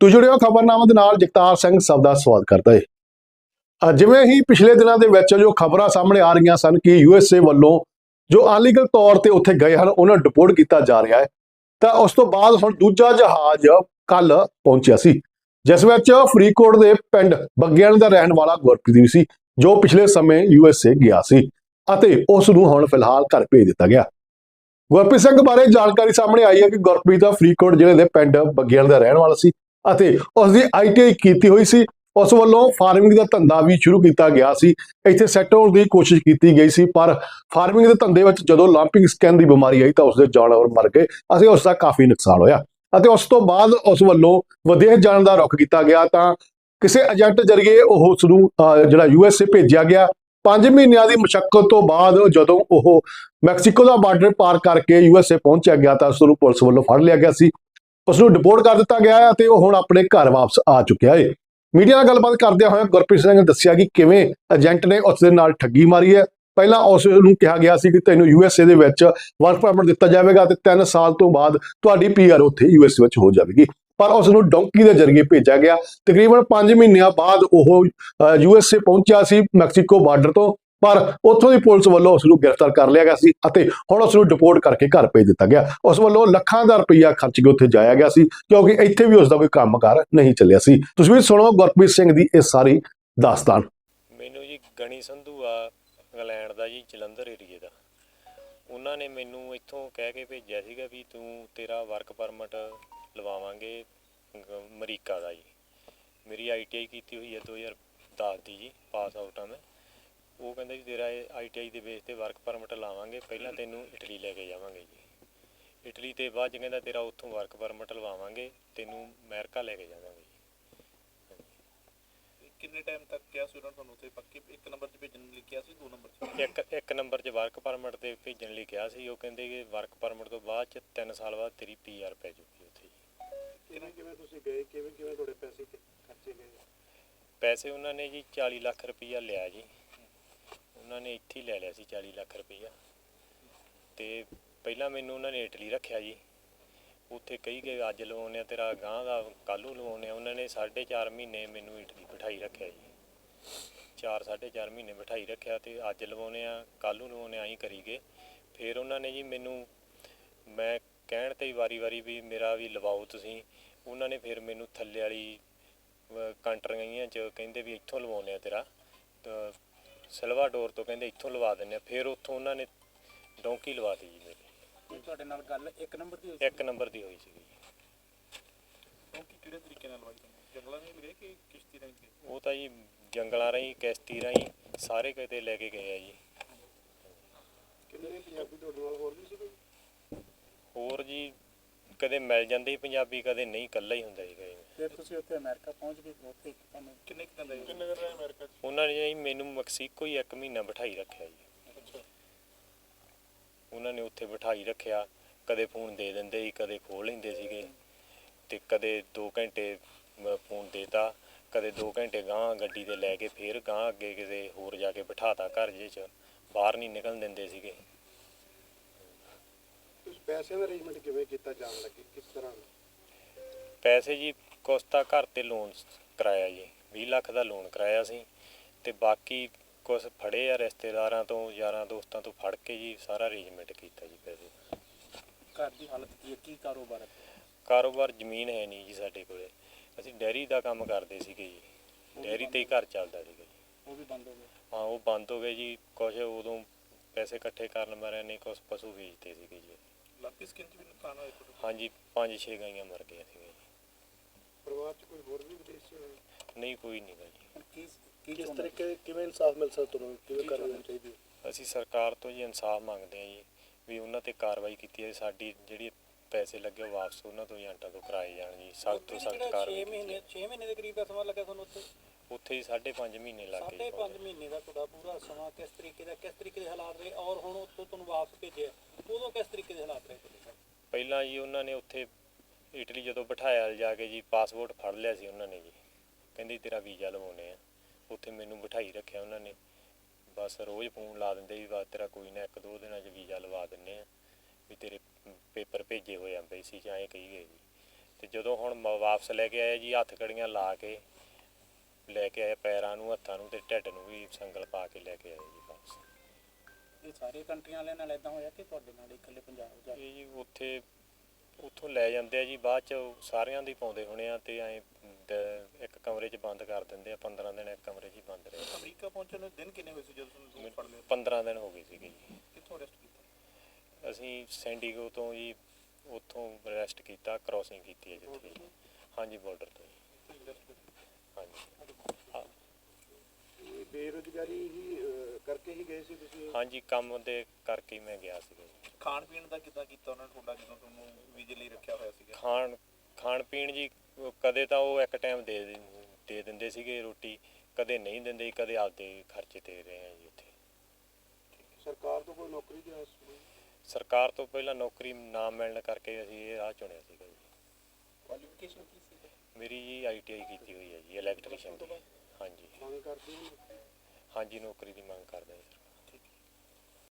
ਤੋ ਜੁੜਿਓ ਖਬਰਨਾਮਾ ਦੇ ਨਾਲ ਜਗਤਾਰ ਸਿੰਘ ਸਭ ਦਾ ਸਵਾਗਤ ਕਰਦਾ ਹੈ ਜਿਵੇਂ ਹੀ ਪਿਛਲੇ ਦਿਨਾਂ ਦੇ ਵਿੱਚ ਜੋ ਖਬਰਾਂ ਸਾਹਮਣੇ ਆ ਰਹੀਆਂ ਸਨ ਕਿ ਯੂਐਸਏ ਵੱਲੋਂ ਜੋ ਅਨਲੀਗਲ ਤੌਰ ਤੇ ਉੱਥੇ ਗਏ ਹਨ, ਉਹਨਾਂ ਨੂੰ ਡਿਪੋਰਟ ਕੀਤਾ ਜਾ ਰਿਹਾ ਹੈ, ਤਾਂ ਉਸ ਤੋਂ ਬਾਅਦ ਹੁਣ ਦੂਜਾ ਜਹਾਜ਼ ਕੱਲ ਪਹੁੰਚਿਆ ਸੀ, ਜਿਸ ਵਿੱਚ ਫਰੀਦਕੋਟ ਦੇ ਪਿੰਡ ਬੱਗਿਆਣ ਦਾ ਰਹਿਣ ਵਾਲਾ ਗੁਰਪ੍ਰੀਤ ਵੀ ਸੀ, ਜੋ ਪਿਛਲੇ ਸਮੇਂ ਯੂਐਸਏ ਗਿਆ ਸੀ ਅਤੇ ਉਸ ਨੂੰ ਹੁਣ ਫਿਲਹਾਲ ਘਰ ਭੇਜ ਦਿੱਤਾ ਗਿਆ। ਗੁਰਪ੍ਰੀਤ ਸਿੰਘ ਬਾਰੇ ਜਾਣਕਾਰੀ ਸਾਹਮਣੇ ਆਈ ਹੈ ਕਿ ਗੁਰਪ੍ਰੀਤ ਦਾ ਫਰੀਦਕੋਟ ਜ਼ਿਲ੍ਹੇ ਦੇ ਪਿੰਡ ਬੱਗਿਆਣ ਦਾ ਰਹਿਣ ਵਾਲਾ ਸੀ ਅਤੇ ਉਸ ਦੀ ਆਈਟੀਆਈ ਕੀਤੀ ਹੋਈ ਸੀ। ਉਸ ਵੱਲੋਂ ਫਾਰਮਿੰਗ ਦਾ ਧੰਦਾ ਵੀ ਸ਼ੁਰੂ ਕੀਤਾ ਗਿਆ ਸੀ। ਇੱਥੇ ਸੈੱਟ ਹੋਣ ਦੀ ਕੋਸ਼ਿਸ਼ ਕੀਤੀ ਗਈ ਸੀ ਪਰ ਫਾਰਮਿੰਗ ਦੇ ਧੰਦੇ ਵਿੱਚ ਜਦੋਂ ਲਾਂਪਿੰਗ ਸਕੈਨ ਦੀ ਬਿਮਾਰੀ ਆਈ ਤਾਂ ਉਸ ਦੇ ਜਾਨਵਰ ਮਰ ਗਏ ਅਤੇ ਉਸ ਦਾ ਕਾਫੀ ਨੁਕਸਾਨ ਹੋਇਆ। ਅਤੇ ਉਸ ਤੋਂ ਬਾਅਦ ਉਸ ਵੱਲੋਂ ਵਿਦੇਸ਼ ਜਾਣ ਦਾ ਰੁਖ ਕੀਤਾ ਗਿਆ ਤਾਂ ਕਿਸੇ ਏਜੰਟ ਜਰੀਏ ਉਹ ਉਸ ਨੂੰ ਅਹ, ਜਿਹੜਾ ਯੂਐਸਏ ਭੇਜਿਆ ਗਿਆ। 5 ਮਹੀਨਿਆਂ ਦੀ ਮੁਸ਼ਕਲ ਤੋਂ ਬਾਅਦ ਜਦੋਂ ਉਹ ਮੈਕਸੀਕੋ ਦਾ ਬਾਰਡਰ ਪਾਰ ਕਰਕੇ ਯੂਐਸਏ ਪਹੁੰਚਿਆ ਗਿਆ ਤਾਂ ਉਸ ਨੂੰ ਪੁਲਿਸ ਵੱਲੋਂ ਫੜ ਲਿਆ ਗਿਆ ਸੀ। ਉਸ ਨੂੰ ਡਿਪੋਰਟ ਕਰ ਦਿੱਤਾ ਗਿਆ ਹੈ ਅਤੇ ਉਹ ਹੁਣ ਆਪਣੇ ਘਰ ਵਾਪਸ ਆ ਚੁੱਕਿਆ ਹੈ। ਮੀਡੀਆ ਨਾਲ ਗੱਲਬਾਤ ਕਰਦਿਆਂ ਹੋਇਆਂ ਗੁਰਪ੍ਰੀਤ ਸਿੰਘ ਨੇ ਦੱਸਿਆ ਕਿ ਕਿਵੇਂ ਏਜੰਟ ਨੇ ਉਸ ਦੇ ਨਾਲ ਠੱਗੀ ਮਾਰੀ ਹੈ। ਪਹਿਲਾਂ ਉਸ ਨੂੰ ਕਿਹਾ ਗਿਆ ਸੀ ਕਿ ਤੈਨੂੰ ਯੂਐਸਏ ਦੇ ਵਿੱਚ ਵਰਕ ਪਰਮਿਟ ਦਿੱਤਾ ਜਾਵੇਗਾ ਤੇ 3 ਸਾਲ ਤੋਂ ਬਾਅਦ ਤੁਹਾਡੀ ਪੀਆਰ ਉੱਥੇ ਯੂਐਸਏ ਵਿੱਚ ਹੋ ਜਾਵੇਗੀ। ਪਰ ਉਸ ਨੂੰ ਡੌਂਕੀ ਦੇ ਜ਼ਰੀਏ ਭੇਜਿਆ ਗਿਆ। ਤਕਰੀਬਨ 5 ਮਹੀਨਿਆਂ ਬਾਅਦ ਉਹ ਯੂਐਸਏ ਪਹੁੰਚਿਆ ਸੀ ਮੈਕਸੀਕੋ ਬਾਰਡਰ ਤੋਂ। ਪਰ ਉੱਥੋਂ ਦੀ ਪੁਲਿਸ ਵੱਲੋਂ ਉਸ ਨੂੰ ਗ੍ਰਿਫਤਾਰ ਕਰ ਲਿਆ ਗਿਆ ਸੀ ਅਤੇ ਹੁਣ ਉਸ ਨੂੰ ਡਿਪੋਰਟ ਕਰਕੇ ਘਰ ਭੇਜ ਦਿੱਤਾ ਗਿਆ। ਉਸ ਵੱਲੋਂ ਲੱਖਾਂ ਦਾ ਰੁਪਈਆ ਖਰਚ ਕੇ ਉੱਥੇ ਜਾਇਆ ਗਿਆ ਸੀ, ਕਿਉਂਕਿ ਇੱਥੇ ਵੀ ਉਸ ਦਾ ਕੋਈ ਕੰਮਕਾਰ ਨਹੀਂ ਚੱਲਿਆ ਸੀ। ਤੁਸੀਂ ਵੀ ਸੁਣੋ ਗੁਰਪ੍ਰੀਤ ਸਿੰਘ ਦੀ ਇਹ ਸਾਰੀ ਦਾਸਤਾਨ। ਮੈਨੂੰ ਜੀ ਗਣੀ ਸੰਧੂ ਆ, ਇੰਗਲੈਂਡ ਦਾ ਜੀ, ਜਲੰਧਰ ਏਰੀਏ ਦਾ। ਉਹਨਾਂ ਨੇ ਮੈਨੂੰ ਇੱਥੋਂ ਕਹਿ ਕੇ ਭੇਜਿਆ ਸੀਗਾ ਵੀ ਤੂੰ ਤੇਰਾ ਵਰਕ ਪਰਮਿਟ ਲਵਾਵਾਂਗੇ ਅਮਰੀਕਾ ਦਾ ਜੀ। ਮੇਰੀ ਆਈਟੀਆਈ ਕੀਤੀ ਹੋਈ ਹੈ 2010 ਦੀ ਜੀ ਪਾਸ ਆਊਟ ਆ ਮੈਂ। ਉਹ ਕਹਿੰਦੇ ਵੀ ਤੇਰਾ ਆਈਟੀਆਈ ਦੇ ਬੇਸ ਤੇ ਵਰਕ ਪਰਮਿਟ ਲਾਵਾਂਗੇ ਪਹਿਲਾਂ ਤੈਨੂੰ ਇਟਲੀ ਲੈ ਕੇ ਜਾਵਾਂਗੇ ਜੀ। ਇਟਲੀ ਤੇ ਬਾਅਦ 'ਚ ਕਹਿੰਦਾ ਤੇਰਾ ਉੱਥੋਂ ਵਰਕ ਪਰਮਿਟ ਲਵਾਵਾਂਗੇ ਤੈਨੂੰ ਅਮਰੀਕਾ ਲੈ ਕੇ ਜਾਵਾਂਗੇ ਜੀ। ਕਿੰਨੇ ਟਾਈਮ ਤੱਕ ਕਿਹਾ ਸੀ ਉਹਨਾਂ ਨੇ ਤੁਹਾਨੂੰ ਉੱਥੇ? ਪੱਕੇ ਇੱਕ ਨੰਬਰ 'ਚ ਭੇਜਣ ਲਈ ਕਿਹਾ ਸੀ ਦੋ ਨੰਬਰ 'ਚ? ਇੱਕ ਇੱਕ ਨੰਬਰ 'ਚ ਵਰਕ ਪਰਮਿਟ ਤੇ ਭੇਜਣ ਲਈ ਕਿਹਾ ਸੀ ਉਹ ਕਹਿੰਦੇ ਕਿ ਵਰਕ ਪਰਮਿਟ ਤੋਂ ਬਾਅਦ 'ਚ 3 ਸਾਲ ਬਾਅਦ ਤੇਰੀ ਪੀਆਰ ਪੈ ਜੂਗੀ ਉੱਥੇ ਕਿਵੇਂ ਕਿਵੇਂ ਤੁਸੀਂ ਗਏ? ਕਿਵੇਂ ਕਿਵੇਂ ਤੁਹਾਡੇ ਪੈਸੇ ਖਰਚੇ ਗਏ? ਪੈਸੇ ਉਹਨਾਂ ਨੇ ਜੀ 40 ਲੱਖ ਰੁਪਈਆ ਲਿਆ ਜੀ। ਉਹਨਾਂ ਨੇ ਇੱਥੇ ਹੀ ਲੈ ਲਿਆ ਸੀ 40 ਲੱਖ ਰੁਪਈਆ। ਤੇ ਪਹਿਲਾਂ ਮੈਨੂੰ ਉਹਨਾਂ ਨੇ ਇਟਲੀ ਰੱਖਿਆ ਜੀ। ਉੱਥੇ ਕਹੀ ਗਏ ਅੱਜ ਲਵਾਉਣੇ ਆ ਤੇਰਾ ਗਾਂ ਦਾ ਕੱਲੂ ਲਵਾਉਣੇ ਆ ਉਹਨਾਂ ਨੇ 4.5 ਮਹੀਨੇ ਮੈਨੂੰ ਇਟਲੀ ਬਿਠਾਈ ਰੱਖਿਆ ਜੀ। 4 4.5 ਮਹੀਨੇ ਬਿਠਾਈ ਰੱਖਿਆ ਤੇ ਅੱਜ ਲਵਾਉਣੇ ਆ ਕੱਲੂ ਲਵਾਉਣੇ ਆਈ ਕਰੀ ਗਏ। ਫਿਰ ਉਹਨਾਂ ਨੇ ਜੀ ਮੈਨੂੰ, ਮੈਂ ਕਹਿਣ ਤੇ ਹੀ ਵਾਰੀ-ਵਾਰੀ ਵੀ ਮੇਰਾ ਵੀ ਲਵਾਓ ਤੁਸੀਂ। ਉਹਨਾਂ ਨੇ ਫਿਰ ਮੈਨੂੰ ਥੱਲੇ ਵਾਲੀ ਕੰਟਰੀਆਂ ਚ ਕਹਿੰਦੇ ਵੀ ਇੱਥੋਂ ਲਵਾਉਣੇ ਆ ਤੇਰਾ। ਤਾਂ ਸਿਲਵਾਡੋਰ ਤੋਂ ਕਹਿੰਦੇ ਇੱਥੋਂ ਲਵਾ ਦਿੰਨੇ ਆ ਫਿਰ ਉੱਥੋਂ ਉਹਨਾਂ ਨੇ ਡੌਂਕੀ ਲਵਾਤੀ ਜੀ ਮੇਰੀ। ਤੁਹਾਡੇ ਨਾਲ ਗੱਲ ਇੱਕ ਨੰਬਰ ਦੀ ਇੱਕ ਨੰਬਰ ਦੀ ਹੋਈ ਸੀਗੀ। ਕਿ ਕਿਹੜੇ ਤਰੀਕੇ ਨਾਲ ਲਵਾਈ ਤੁਹਾਨੂੰ? ਜੰਗਲਾਂ ਨਹੀਂ ਗਏ ਕਿ ਕਿਸ਼ਤੀ ਰਾਹੀਂ ਗਏ? ਉਹ ਤਾਂ ਜੀ ਜੰਗਲਾਂ ਰਾਹੀਂ ਕਿਸ਼ਤੀ ਰਾਹੀਂ ਸਾਰੇ ਕਿਤੇ ਲੈ ਕੇ ਗਏ ਆ ਜੀ। ਕਿੰਨੇ ਪੰਜਾਬੀ ਤੁਹਾਡੇ ਨਾਲ ਹੋਰ ਵੀ ਸੀ ਕੋਈ? ਹੋਰ ਜੀ ਕਦੇ ਮਿਲ ਜਾਂਦੇ ਸੀ ਪੰਜਾਬੀ ਕਦੇ ਨਹੀਂ ਇਕੱਲਾ ਹੀ ਹੁੰਦਾ ਜੀ ਕਦੇ। ਫਿਰ ਤੁਸੀਂ ਉੱਥੇ ਅਮਰੀਕਾ ਪਹੁੰਚ ਗਏ ਉੱਥੇ ਤੁਹਾਨੂੰ ਕਿੰਨੇ ਕਿੰਨੇ ਦਾ ਕਿੰਨੇ ਦਿਨ ਰਹੇ ਅਮਰੀਕਾ 'ਚ? ਉਹਨਾਂ ਨੇ ਜੀ ਮੈਨੂੰ ਮੈਕਸੀਕੋ ਹੀ ਇੱਕ ਮਹੀਨਾ ਬਿਠਾਈ ਰੱਖਿਆ ਜੀ। ਅੱਛਾ। ਉਹਨਾਂ ਨੇ ਉੱਥੇ ਬਿਠਾਈ ਰੱਖਿਆ ਕਦੇ ਫੋਨ ਦੇ ਦਿੰਦੇ ਸੀ ਕਦੇ ਖੋਲ ਲੈਂਦੇ ਸੀਗੇ। ਤੇ ਕਦੇ 2 ਘੰਟੇ ਫੋਨ ਦੇਤਾ ਕਦੇ 2 ਘੰਟੇ ਗਾਂ ਗੱਡੀ ਤੇ ਲੈ ਕੇ ਫੇਰ ਗਾਂ ਅੱਗੇ ਕਿਸੇ ਹੋਰ ਜਾ ਕੇ ਬਿਠਾਤਾ ਘਰ ਜੇ ਚ ਬਾਹਰ ਨਹੀਂ ਨਿਕਲਣ ਦਿੰਦੇ ਸੀਗੇ। ਪੈਸੇ ਦਾ ਅਰੇਂਜਮੈਂਟ ਕਿਵੇਂ ਕੀਤਾ ਜਾਣ ਲੱਗੇ? ਕਿਸ ਤਰ੍ਹਾਂ? ਪੈਸੇ ਜੀ ਕੁਛ ਤਾਂ ਘਰ ਤੇ ਲੋਨ ਕਰਾਇਆ ਜੀ। 20 ਲੱਖ ਦਾ ਲੋਨ ਕਰਾਇਆ ਸੀ ਤੇ ਬਾਕੀ ਕੁਛ ਫੜੇ ਆ ਰਿਸ਼ਤੇਦਾਰਾਂ ਤੋਂ ਯਾਰਾਂ ਦੋਸਤਾਂ ਤੋਂ ਫੜ ਕੇ ਜੀ ਸਾਰਾ ਅਰੇਂਜਮੈਂਟ ਕੀਤਾ ਜੀ ਪੈਸੇ। ਦਾ। ਘਰ ਦੀ ਹਾਲਤ ਕੀ ਹੈ? ਕੀ ਕਾਰੋਬਾਰ ਹੈ? ਕਾਰੋਬਾਰ ਜ਼ਮੀਨ ਹੈ ਨਹੀਂ ਜੀ ਸਾਡੇ ਕੋਲੇ। ਅਸੀਂ ਡੈਰੀ ਦਾ ਕੰਮ ਕਰਦੇ ਸੀਗੇ ਜੀ। ਡੈਰੀ ਤੇ ਹੀ ਘਰ ਚੱਲਦਾ ਸੀਗਾ ਜੀ। ਉਹ ਵੀ ਬੰਦ ਹੋ ਗਏ ਹਾਂ ਉਹ ਬੰਦ ਹੋ ਗਏ ਜੀ। ਕੁਛ ਉਦੋਂ ਪੈਸੇ ਇਕੱਠੇ ਕਰਨ ਮਾਰਿਆ ਨੇ ਕੁਛ ਪਸ਼ੂ ਵੇਚਦੇ ਸੀਗੇ ਜੀ। ਲਾਪਿਸ ਕਿੰਚ ਵੀ ਨੁਕਸਾਨ ਹੋਇਆ ਤੁਹਾਡੇ ਹਾਂਜੀ ਪੰਜ ਛੇ ਗਾਈਆਂ ਮਰ ਗਈਆਂ ਸੀਗੀਆਂ ਜੀ। ਪਰਿਵਾਰ 'ਚ ਕੋਈ ਹੋਰ ਵੀ ਵਿਦੇਸ਼ੀ ਨਹੀਂ ਕੋਈ ਨਹੀਂ ਗਾ ਜੀ। ਕੀ ਕਿਸ ਤਰੀਕੇ ਕਿਵੇਂ ਇਨਸਾਫ ਮਿਲ ਸਕਦਾ ਤੁਹਾਨੂੰ? ਕਿਵੇਂ ਕਾਰਵਾਈ ਚਾਹੀਦੀ? ਹੈ ਅਸੀਂ ਸਰਕਾਰ ਤੋਂ ਜੀ ਇਨਸਾਫ ਮੰਗਦੇ ਹਾਂ ਜੀ ਵੀ ਉਹਨਾਂ ਤੇ ਕਾਰਵਾਈ ਕੀਤੀ ਜਾਵੇ ਸਾਡੀ ਜਿਹੜੀ ਪੈਸੇ ਲੱਗੇ ਉਹ ਵਾਪਸ ਉਹਨਾਂ ਤੋਂ ਏਜੰਟਾਂ ਤੋਂ ਕਰਾਏ ਜਾਣ ਜੀ ਸਖਤ ਤੋਂ ਸਖਤ 6 ਕਾਰਵਾਈ ਮਹੀਨੇ 6 ਮਹੀਨੇ ਦੇ ਕਰੀਬ ਦਾ ਸਮਾਂ ਲੱਗਿਆ ਤੁਹਾਨੂੰ ਉੱਥੇ? ਉੱਥੇ ਹੀ 5.5 ਮਹੀਨੇ ਲੱਗ ਗਏ ਸਾਢੇ ਜੀ ਪੰਜ ਮਹੀਨੇ ਦਾ ਤੁਹਾਡਾ ਪੂਰਾ ਸਮਾਂ ਕਿਸ ਤਰੀਕੇ ਦਾ ਕਿਸ ਤਰੀਕੇ ਦੇ ਹਾਲਾਤ ਰਹੇ ਔਰ ਹੁਣ ਉੱਥੋਂ ਤੁਹਾਨੂੰ ਵਾਪਸ ਭੇਜਿਆ। ਉਦੋਂ ਕਿਸ ਤਰੀਕੇ ਦੇ ਹਾਲਾਤ ਰਹੇ ਤੁਹਾਡੇ ਪਹਿਲਾਂ ਜੀ ਉਹਨਾਂ ਨੇ ਉੱਥੇ ਇਟਲੀ ਜਦੋਂ ਬਿਠਾਇਆ ਜਾ ਕੇ ਜੀ ਪਾਸਪੋਰਟ ਫੜ ਲਿਆ ਸੀ ਉਹਨਾਂ ਨੇ ਜੀ। ਕਹਿੰਦੇ ਤੇਰਾ ਵੀਜ਼ਾ ਲਵਾਉਣੇ ਆ। ਉੱਥੇ ਮੈਨੂੰ ਬਿਠਾਈ ਰੱਖਿਆ ਉਹਨਾਂ ਨੇ। ਬਸ ਰੋਜ਼ ਫੋਨ ਲਾ ਦਿੰਦੇ ਵੀ ਬਸ ਤੇਰਾ ਕੋਈ ਨਾ ਇੱਕ ਦੋ ਦਿਨਾਂ 'ਚ ਵੀਜ਼ਾ ਲਵਾ ਦਿੰਨੇ ਆ ਵੀ ਤੇਰੇ ਪੇਪਰ ਭੇਜੇ ਹੋਏ ਆ ਐਮਬੈਸੀ 'ਚ ਐਂ ਕਹੀ ਗਏ ਜੀ। ਤੇ ਜਦੋਂ ਹੁਣ ਮ- ਵਾਪਸ ਲੈ ਕੇ ਆਏ ਜੀ ਹੱਥ ਕੜੀਆਂ ਲਾ ਕੇ ਲੈ ਕੇ ਆਏ ਪੈਰਾਂ ਨੂੰ ਹੱਥਾਂ ਨੂੰ ਤੇ ਢਿੱਡ ਨੂੰ ਵੀ ਸੰਗਲ ਪਾ ਕੇ ਲੈ ਕੇ ਆਏ ਜੀ ਵਾਪਸ ਇਹ ਸਾਰੇ ਕੰਟਰੀਆਂ ਵਾਲਿਆਂ ਨਾਲ ਇਦਾਂ ਹੋਇਆ ਕਿ ਤੁਹਾਡੇ ਨਾਲ ਇਕੱਲੇ ਪੰਜਾਬ ਜਾ ਇਹ ਜੀ ਉੱਥੇ ਉੱਥੋਂ ਲੈ ਜਾਂਦੇ ਆ ਜੀ ਬਾਅਦ ਚ ਸਾਰਿਆਂ ਦੀ ਪਾਉਂਦੇ ਹੋਣੇ ਆ ਤੇ ਐ ਇੱਕ ਕਮਰੇ 'ਚ ਬੰਦ ਕਰ ਦਿੰਦੇ ਆ 15 ਦਿਨ ਇੱਕ ਕਮਰੇ 'ਚ ਹੀ ਬੰਦ ਰਹੇ ਅਮਰੀਕਾ ਪਹੁੰਚਣ ਨੂੰ ਦਿਨ ਕਿੰਨੇ ਹੋਏ ਸੀ ਜਦੋਂ ਤੁਹਾਨੂੰ ਫੜ ਲਿਆ 15 ਦਿਨ ਹੋ ਗਏ ਸੀਗੇ ਜੀ। ਕਿੱਥੋਂ ਅਰੈਸਟ ਕੀਤਾ? ਅਸੀਂ ਸੈਂਡੀਗੋ ਤੋਂ ਜੀ ਉੱਥੋਂ ਅਰੈਸਟ ਕੀਤਾ ਕ੍ਰਾਸਿੰਗ ਕੀਤੀ ਹੈ ਜਿੱਥੇ। ਹਾਂਜੀ ਬਾਰਡਰ ਤੋਂ। ਹਾਂਜੀ। ਬੇਰੋਜ਼ਗਾਰੀ ਹੀ ਅਹ, ਕਰਕੇ ਹੀ ਗਏ ਸੀ ਤੁਸੀਂ? ਹਾਂਜੀ ਕੰਮ ਦੇ ਕਰਕੇ ਹੀ ਮੈਂ ਗਿਆ ਸੀਗਾ ਜੀ। ਖਾਣ ਪੀਣ ਦਾ ਕਿੱਦਾਂ ਕੀਤਾ ਉਹਨਾਂ ਨੇ ਤੁਹਾਡਾ ਜਦੋਂ ਤੁਹਾਨੂੰ ਵੀਜ਼ੇ ਲਈ ਰੱਖਿਆ ਹੋਇਆ ਸੀਗਾ? ਖਾਣ ਖਾਣ ਪੀਣ ਜੀ ਉਹ ਕਦੇ ਤਾਂ ਉਹ ਇੱਕ ਟਾਈਮ ਦੇ ਦਿੰ- ਦੇ ਦਿੰਦੇ ਸੀਗੇ ਰੋਟੀ ਕਦੇ ਨਹੀਂ ਦਿੰਦੇ ਕਦੇ ਆਪਦੇ ਖਰਚੇ ਤੇ ਰਹੇ ਆ ਜੀ ਉੱਥੇ। ਸਰਕਾਰ ਤੋਂ ਕੋਈ ਨੌਕਰੀ ਦੀ ਆਸ ਨਹੀਂ ਸਰਕਾਰ ਤੋਂ ਪਹਿਲਾਂ ਨੌਕਰੀ ਨਾ ਮਿਲਣ ਕਰਕੇ ਅਸੀਂ ਇਹ ਰਾਹ ਚੁਣਿਆ ਸੀਗਾ ਜੀ। ਕੁਆਲੀਫਿਕੇਸ਼ਨ ਕੀ ਸੀ ਮੇਰੀ ਜੀ ਆਈਟੀਆਈ ਕੀਤੀ ਹੋਈ ਹੈ ਜੀ ਇਲੈਕਟ੍ਰੀਸ਼ੀਅਨ ਦੀ। ਹਾਂਜੀ। ਮੰਗ ਕਰਦੇ ਹੋ ਹਾਂਜੀ ਨੌਕਰੀ ਦੀ ਮੰਗ ਕਰਦਾ ਹਾਂ ਸਰ।